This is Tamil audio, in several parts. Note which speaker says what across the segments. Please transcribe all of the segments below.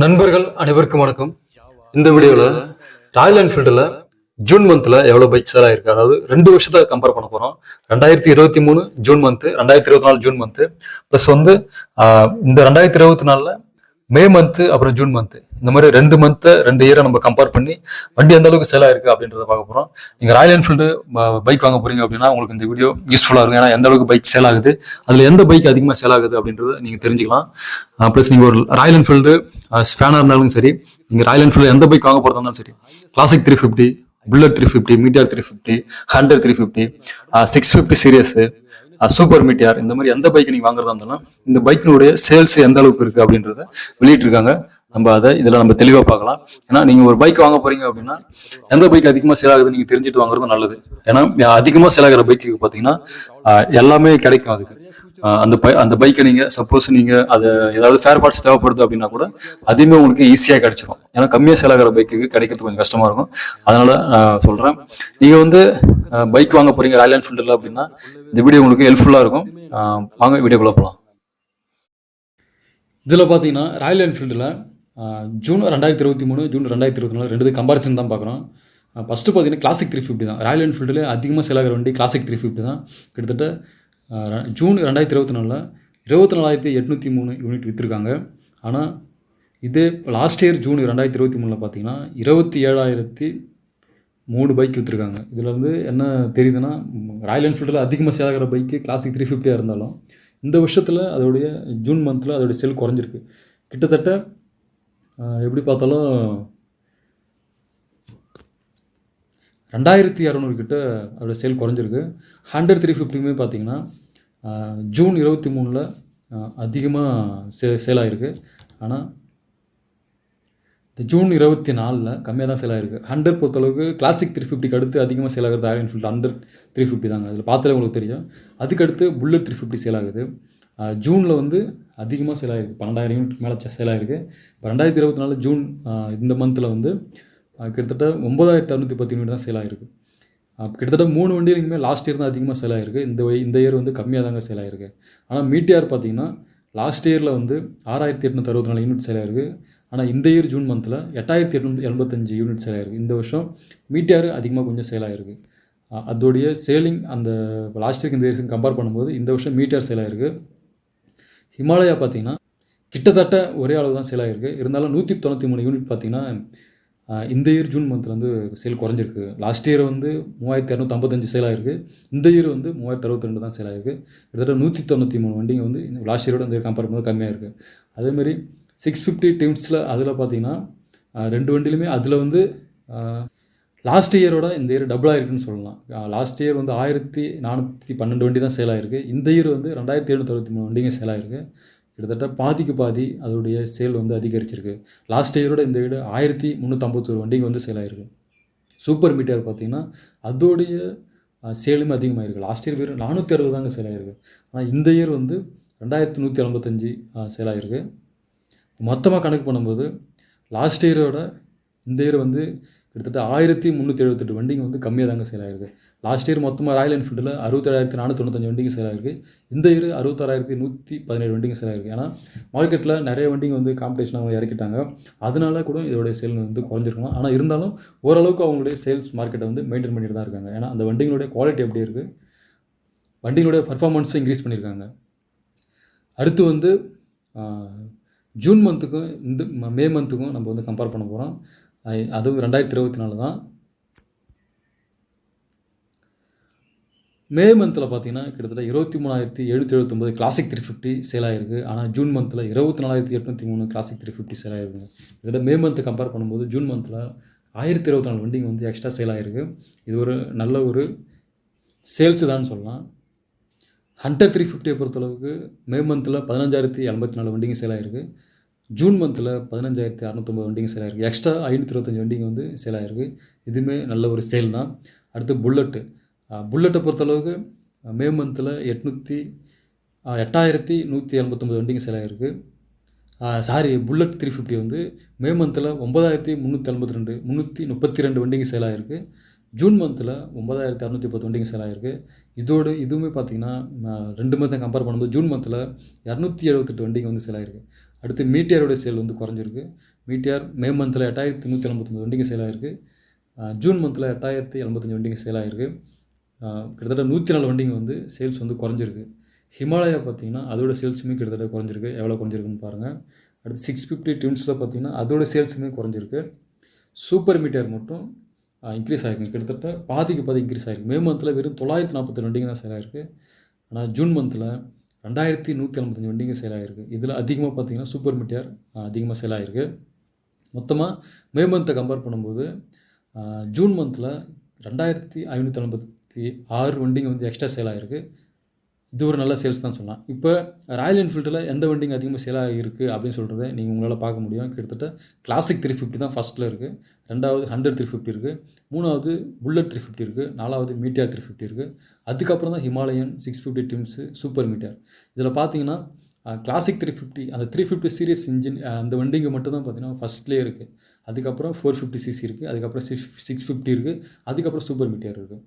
Speaker 1: நண்பர்கள் அனைவருக்கும் வணக்கம். இந்த வீடியோவில் ராயல் என்ஃபீல்டில் ஜூன் மந்த்தில் எவ்வளோ பைக் சேல் ஆயிருக்கு? அதாவது ரெண்டு வருஷத்தை கம்பேர் பண்ண போகிறோம் ரெண்டாயிரத்தி இருபத்தி மூணு ஜூன் மந்த்து ரெண்டாயிரத்தி இருபத்தி நாலு ஜூன் மந்த்து ப்ளஸ் வந்து இந்த ரெண்டாயிரத்தி இருபத்தி நாலில் மே மந்த்து அப்புறம் ஜூன் மந்த்து இந்த மாதிரி ரெண்டு மந்த்தை ரெண்டு இயரை நம்ம கம்பேர் பண்ணி வண்டி எந்த அளவுக்கு சேலாக இருக்குது அப்படின்றத பார்க்க போகிறோம் நீங்கள் ராயல் என்ஃபீல்டு பைக் வாங்க போகிறீங்க அப்படின்னா உங்களுக்கு இந்த வீடியோ யூஸ்ஃபுல்லாக இருக்கும். ஏன்னா எந்த அளவுக்கு பைக் சேல் ஆகுது அதில் எந்த பைக் அதிகமாக சேல் ஆகுது அப்படின்றத நீங்கள் தெரிஞ்சுக்கலாம். ப்ளஸ் நீங்கள் ஒரு ராயல் என்ஃபீல்டு ஃபேனாக இருந்தாலும் சரி நீங்கள் ராயல் என்ஃபீல்டு எந்த பைக் வாங்க போகிறதா இருந்தாலும் சரி Classic three fifty Bullet three fifty Meteor three fifty Hunter three fifty six fifty series super Meteor இந்த மாதிரி எந்த பைக் நீங்கள் வாங்குறதா இருந்தாலும் இந்த பைக்கினுடைய சேல்ஸ் எந்த அளவுக்கு இருக்குது அப்படின்றத வெளியிட்டிருக்காங்க. நம்ம அதை இதில் நம்ம தெளிவாக பார்க்கலாம். ஏன்னா நீங்கள் ஒரு பைக் வாங்க போறீங்க அப்படின்னா எந்த பைக் அதிகமாக செலாகுது நீங்கள் தெரிஞ்சுட்டு வாங்குறது நல்லது. ஏன்னா அதிகமாக செலாகிற பைக்கு பார்த்தீங்கன்னா எல்லாமே கிடைக்கும் அதுக்கு. அந்த பை அந்த பைக்கை நீங்கள் சப்போஸ் நீங்கள் அதை ஏதாவது ஃபேர் பார்ட்ஸ் தேவைப்படுது அப்படின்னா கூட அதுவுமே உங்களுக்கு ஈஸியாக கிடைச்சிரும். ஏன்னா கம்மியாக சேல் பைக்குக்கு கிடைக்கிறது கொஞ்சம் கஷ்டமாக இருக்கும். அதனால நான் சொல்கிறேன் நீங்கள் வந்து பைக் வாங்க போறீங்க ராயல் என்ஃபீல்டில் அப்படின்னா இந்த வீடியோ உங்களுக்கு ஹெல்ப்ஃபுல்லாக இருக்கும். வாங்க வீடியோக்குள்ள போகலாம் இதில் பார்த்தீங்கன்னா ராயல் என்ஃபீல்டில் ஜூன் ரெண்டாயிரத்தி இருபத்தி மூணு ஜூன் ரெண்டாயிரத்தி இருபத்தி நாலு ரெண்டு கம்பாரிசன் தான் பார்க்குறோம் ஃபஸ்ட்டு பார்த்தீங்கன்னா கிளாசிக் த்ரீ ஃபிஃப்டி தான். ராயல் என்ஃபீல்டில் அதிகமாக சேல் வண்டி கிளாசிக் த்ரீ ஃபிஃப்டி தான். கிட்டத்தட்ட ஜூன் ரெண்டாயிரத்தி இருபத்தி நாலில் இருபத்தி நாலாயிரத்தி எட்நூற்றி மூணு யூனிட் விற்றுருக்காங்க ஆனால் இதே லாஸ்ட் இயர் ஜூன் ரெண்டாயிரத்தி இருபத்தி மூணில் பார்த்தீங்கன்னா இருபத்தி ஏழாயிரத்தி மூணு பைக் விற்றுருக்காங்க இதில் வந்து என்ன தெரியுதுன்னா ராயல் என்ஃபீல்டில் அதிகமாக சேல் பைக்கு கிளாசிக் த்ரீ ஃபிஃப்டியாக இருந்தாலும் இந்த வருஷத்தில் அதோடைய ஜூன் மந்தில் அதோடைய செல் குறைஞ்சிருக்கு. கிட்டத்தட்ட எப்படி பார்த்தாலும் ரெண்டாயிரத்தி இரநூறு கிட்ட அதோட சேல் குறைஞ்சிருக்கு. ஹண்ட்ரட் த்ரீ ஃபிஃப்டியுமே பார்த்தீங்கன்னா ஜூன் இருபத்தி மூணில் அதிகமாக சே சேல் ஆகிருக்கு ஆனால் இந்த ஜூன் இருபத்தி நாலில் கம்மியாக தான் சேல் ஆகிருக்கு ஹண்ட்ரட் பொறுத்தளவுக்கு கிளாசிக் த்ரீ ஃபிஃப்டிக்கு அடுத்து அதிகமாக சேல் ஆகுறது Royal Enfield Hunter three fifty தாங்க. அதில் பார்த்தாலே உங்களுக்கு தெரியும். அதுக்கடுத்து புல்லட் த்ரீ ஃபிஃப்டி சேல் ஆகுது. ஜூனில் வந்து அதிகமாக சேல் ஆகிருக்கு பன்னெண்டாயிரம் யூனிட் மேலே சேல் ஆகிருக்கு இப்போ ரெண்டாயிரத்தி இருபத்தி நாலு ஜூன் இந்த மந்தில் வந்து கிட்டத்தட்ட ஒம்பதாயிரத்தி அறுநூற்றி பத்து யூனிட் தான் சேல் ஆகிருக்கு கிட்டத்தட்ட மூணு வண்டியிலுமே லாஸ்ட் இயர் தான் அதிகமாக சேல் ஆகிருக்கு இந்த இந்த இயர் வந்து கம்மியாக தாங்க சேல் ஆனால் மீட்டியார் பார்த்தீங்கன்னா லாஸ்ட் இயரில் வந்து ஆறாயிரத்தி எட்நூற்றி அறுபத்தி நாலு யூனிட் சேல் ஆகிருக்கு ஆனால் இந்த இயர் ஜூன் மந்தில் எட்டாயிரத்தி எட்நூற்றி எண்பத்தஞ்சு யூனிட் சேல் ஆகிருக்கு இந்த வருஷம் மீட்டியார் அதிகமாக கொஞ்சம் சேல் அதோடைய சேலிங் அந்த லாஸ்ட் இயருக்கு இந்த இயருக்கு கம்பேர் பண்ணும்போது இந்த வருஷம் மீட்டியார் சேல் ஆகிருக்கு ஹிமாலயா பார்த்தீங்கன்னா கிட்டத்தட்ட ஒரே அளவு தான் சேல் இருந்தாலும் நூற்றி தொண்ணூற்றி மூணு யூனிட் பார்த்தீங்கன்னா இந்த இயர் ஜூன் மந்த்தில் வந்து சேல் குறைஞ்சிருக்கு. லாஸ்ட் இயர் வந்து மூவாயிரத்தி இரநூத்தம்பத்தஞ்சு சேல் ஆயிருக்கு. இந்த இயர் வந்து மூவாயிரத்தி அறுபத்தி ரெண்டு தான் சேல் கிட்டத்தட்ட நூற்றி தொண்ணூற்றி மூணு வண்டிங்க வந்து லாஸ்ட் இயரோட இந்த கம்பேர் பண்ணும்போது கம்மியாக இருக்குது அதேமாரி சிக்ஸ் ஃபிஃப்டி டிம்ஸில் அதில் பார்த்தீங்கன்னா ரெண்டு வண்டியிலுமே அதில் வந்து லாஸ்ட் இயரோட இந்த இயர் டபுள் ஆயிருக்குன்னு சொல்லலாம். லாஸ்ட் இயர் வந்து ஆயிரத்தி நானூற்றி பன்னெண்டு வண்டி தான் சேல் இந்த இயர் வந்து ரெண்டாயிரத்தி எழுநூற்றி அறுபத்தி மூணு வண்டிங்க சேல் கிட்டத்தட்ட பாதிக்கு பாதி அதோடைய சேல் வந்து அதிகரிச்சிருக்கு. லாஸ்ட் இயரோட இந்த வீடு ஆயிரத்தி முந்நூற்றம்பத்தொரு வண்டிங்க வந்து சேல் ஆயிருக்கு. சூப்பர் மீட்டர் பார்த்தீங்கன்னா அதோடைய சேலுமே அதிகமாகிருக்கு லாஸ்ட் இயர் வெறும் நானூற்றி அறுபது தாங்க சேல் ஆயிருக்கு. ஆனால் இந்த இயர் வந்து ரெண்டாயிரத்தி நூற்றி ஐம்பத்தஞ்சு சேல் ஆயிருக்கு. மொத்தமாக கணக்கு பண்ணும்போது லாஸ்ட் இயரோட இந்த இயர் வந்து கிட்டத்தட்ட ஆயிரத்தி முந்நூற்றி எழுபத்தெட்டு வண்டிங்க வந்து கம்மியாக தாங்க சேல் ஆயிருக்கு. லாஸ்ட் இயர் மொத்தமாக ராயல் என்ஃபீல்டில் அறுபத்தேழாயிரத்தி நானூற்றி தொண்ணூத்தஞ்சு வண்டிங்க சேல் ஆயிருக்கு. இந்த இயர் அறுபத்தாறாயிரத்தி நூற்றி பதினேழு வண்டிங்க சேல் இருக்குது ஏன்னா மார்க்கெட்டில் நிறைய வண்டிங்க வந்து காம்படிஷனாக இறக்கிட்டாங்க. அதனால கூட இதோடைய சேல் வந்து குறைஞ்சிருக்கலாம். ஆனால் இருந்தாலும் ஓரளவுக்கு அவங்களுடைய சேல்ஸ் மார்க்கெட்டை வந்து மெயின்டைன் பண்ணிட்டு தான் இருக்காங்க. ஏன்னா அந்த வண்டிங்களுடைய குவாலிட்டி எப்படி இருக்குது வண்டிங்களுடைய பர்ஃபார்மன்ஸும் இன்க்ரீஸ் பண்ணியிருக்காங்க அடுத்து வந்து ஜூன் மந்த்துக்கும் இந்த ம- மே மந்த்துக்கும் நம்ம வந்து கம்பேர் பண்ண போகிறோம் அதுவும் ரெண்டாயிரத்தி இருபத்தி நாலு தான் மே மந்தில் பார்த்தீங்கன்னா கிட்டத்தட்ட இருபத்தி மூணாயிரத்தி எழுநூற்றி எழுபத்தொம்பது கிளாசிக் த்ரீ ஃபிஃப்டி சேல் ஆயிருக்கு. ஆனால் ஜூன் மந்தில் இருபத்தி நாலாயிரத்தி எட்நூற்றி மூணு கிளாசிக் த்ரீ ஃபிஃப்டி சேல் ஆயிருக்குங்க. இதில் மே மந்த் கம்பேர் பண்ணும்போது ஜூன் மந்தில் ஆயிரத்தி இருபத்தி நாலு வண்டிங்க வந்து எக்ஸ்ட்ரா சேல் ஆயிருக்கு. இது ஒரு நல்ல ஒரு சேல்ஸு தான் சொல்லலாம். ஹண்டர் த்ரீ ஃபிஃப்டியை பொறுத்தளவுக்கு மே மந்தில் பதினஞ்சாயிரத்தி எண்பத்தி நாலு வண்டிங்க சேல் ஆயிருக்கு. ஜூன் மந்தில் பதினஞ்சாயிரத்தி அறநூத்தொம்பது வண்டிங்க சேல் ஆயிருக்கு. எக்ஸ்ட்ரா ஐநூற்றி இருபத்தஞ்சு வண்டிங்க வந்து சேல் ஆயிருக்கு. இதுவுமே நல்ல ஒரு சேல் தான். அடுத்து புல்லட்டு புல்லட்டை பொறுத்தளவுக்கு மே மந்தில் எட்நூற்றி எட்டாயிரத்தி நூற்றி எண்பத்தொம்பது வண்டிங்க சேல் இருக்குது சாரி புல்லட் த்ரீ ஃபிஃப்டி வந்து மே மந்தில் ஒம்பதாயிரத்தி முந்நூற்றி எண்பத்தி ரெண்டு முந்நூற்றி முப்பத்தி ரெண்டு வண்டிங்க சேல் இருக்குது ஜூன் மந்தில் ஒம்பதாயிரத்தி அறநூற்றி பத்து வண்டிங்க சேல் ஆயிருக்கு. இதோடு இதுவுமே பார்த்தீங்கன்னா நான் ரெண்டு மந்த்தை கம்பேர் பண்ணும்போது ஜூன் மந்தில் இரநூத்தி எழுபத்தெட்டு வண்டிங்க வந்து சேல் ஆகிருக்கு அடுத்து மீட்டியாரோட சேல் வந்து குறைஞ்சிருக்கு. மீட்டியார் மே மந்தில் எட்டாயிரத்தி நூற்றி எண்பத்தொம்பது வண்டிங்க சேல் ஆகிருக்கு ஜூன் மந்தில் எட்டாயிரத்தி எண்பத்தஞ்சு வண்டிங்க சேல் ஆகிருக்கு கிட்டத்தட்ட நூற்றி நாலு வண்டிங்க வந்து சேல்ஸ் வந்து குறைஞ்சிருக்கு. ஹிமாலயா பார்த்தீங்கன்னா அதோட சேல்ஸுமே கிட்டத்தட்ட குறைஞ்சிருக்கு. எவ்வளோ குறைஞ்சிருக்குன்னு பாருங்கள் அடுத்து சிக்ஸ் ஃபிஃப்டி டியூன்ஸில் பார்த்தீங்கன்னா அதோட சேல்ஸுமே குறைஞ்சிருக்கு. சூப்பர் மீட்டர் மட்டும் இன்க்ரீஸ் ஆகிருக்கு கிட்டத்தட்ட பாதிக்கு பாதி இன்க்ரீஸ் ஆகிருக்கு மே மந்தில் வெறும் தொள்ளாயிரத்தி நாற்பத்தி வண்டிங்க தான் சேல் ஆகிருக்கு ஆனால் ஜூன் மந்தில் ரெண்டாயிரத்தி நூற்றி ஐம்பத்தஞ்சு வண்டிங்க சேல் ஆகிருக்கு இதில் அதிகமாக பார்த்தீங்கன்னா சூப்பர் மீட்டர் அதிகமாக சேல் ஆகிருக்கு மொத்தமாக மே மந்த்தை கம்பேர் பண்ணும்போது ஜூன் மந்தில் ரெண்டாயிரத்தி ஐநூற்றி ஐம்பத்தி ஆறு வண்டிங்க வந்து எக்ஸ்ட்ரா சேல் ஆகிருக்கு இது ஒரு நல்ல சேல்ஸ் தான் சொல்லலாம். இப்போ ராயல் என்ஃபீல்டில் எந்த வண்டிங்க அதிகமாக சேல் ஆகிருக்கு அப்படின்னு சொல்கிறத நீங்கள் உங்களால் பார்க்க முடியும். கிட்டத்தட்ட கிளாசிக் த்ரீ ஃபிஃப்டி தான் ஃபஸ்ட்டில் இருக்குது ரெண்டாவது ஹண்ட்ரட் த்ரீ ஃபிஃப்டி இருக்குது மூணாவது புல்லட் த்ரீ ஃபிஃப்டி இருக்குது நாலாவது மீட்டியார் த்ரீ ஃபிஃப்டி இருக்குது அதுக்கப்புறம் தான் Himalayan six fifty twins super Meteor இதில் பார்த்தீங்கன்னா கிளாசிக் த்ரீ ஃபிஃப்டி அந்த த்ரீ ஃபிஃப்டி சீரியஸ் இன்ஜின் அந்த வண்டிங்க மட்டும் தான் பார்த்தீங்கன்னா ஃபஸ்ட்லேயே இருக்குது அதுக்கப்புறம் ஃபோர் ஃபிஃப்டி சிசி இருக்குது அதுக்கப்புறம் சிக்ஸ் சிக்ஸ் ஃபிஃப்டி இருக்குது அதுக்கப்புறம் சூப்பர் மீட்டர் இருக்குது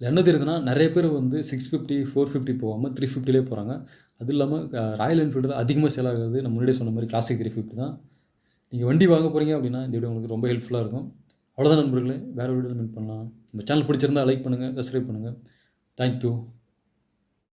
Speaker 1: இல்லை என்ன தெரியுதுன்னா நிறைய பேர் வந்து சிக்ஸ் ஃபிஃப்டி ஃபோர் ஃபிஃப்டி போகாமல் த்ரீ ஃபிஃப்டிலே போகிறாங்க அது இல்லாமல் ராயல் என்ஃபீல்டு தான் அதிகமாக சேல் நம்ம முன்னாடியே சொன்ன மாதிரி கிளாசிக் த்ரீ ஃபிஃப்டி தான். நீங்கள் வண்டி வாங்க போகிறீங்க அப்படின்னா இந்த வீடியோ உங்களுக்கு ரொம்ப ஹெல்ப்ஃபுல்லாக இருக்கும். அவ்வளோதான் நண்பர்களே. வேறு வீடியோவில் மீட் பண்ணலாம். நம்ம சேனல் பிடிச்சிருந்தா லைக் பண்ணுங்கள் சப்ஸ்கிரைப் பண்ணுங்கள் தேங்க்யூ